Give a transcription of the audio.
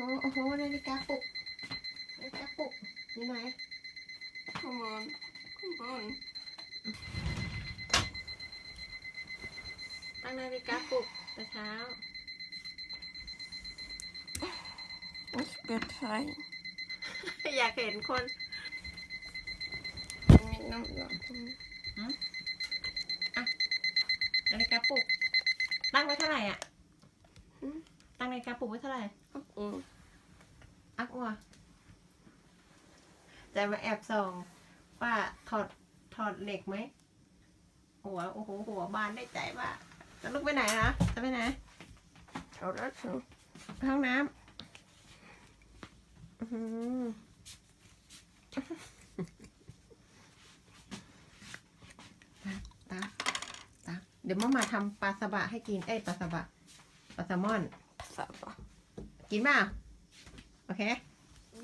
โอ้โหนาฬิกาปลุกนาฬิกาปลุกอยู่ไหน Come on. Come on. ตั้งนาฬิกาปลุกแต่เช้า It's bedtime. อยากเห็นคน Mitt namn då. นาฬิกาปลุกตั้งไว้เท่าไหร่อะอืมตั้งนาฬิ กาปลุกไว้เท่าไหร่อักอัวจะมาแอบส่องว่าถอดถอดเหล็กไหมหัวโอ้โหหัวบานได้ใจว่าจะลุกไปไหนนะจะไปไหน Oh, that's so. ไปห้องน้ำอื้อหือตาตาเดี๋ยวมามาทำปลาสบะให้กิน เอ้ยปลาสบะ ปลาแซลมอน Sabba. กินเปล่าโอเค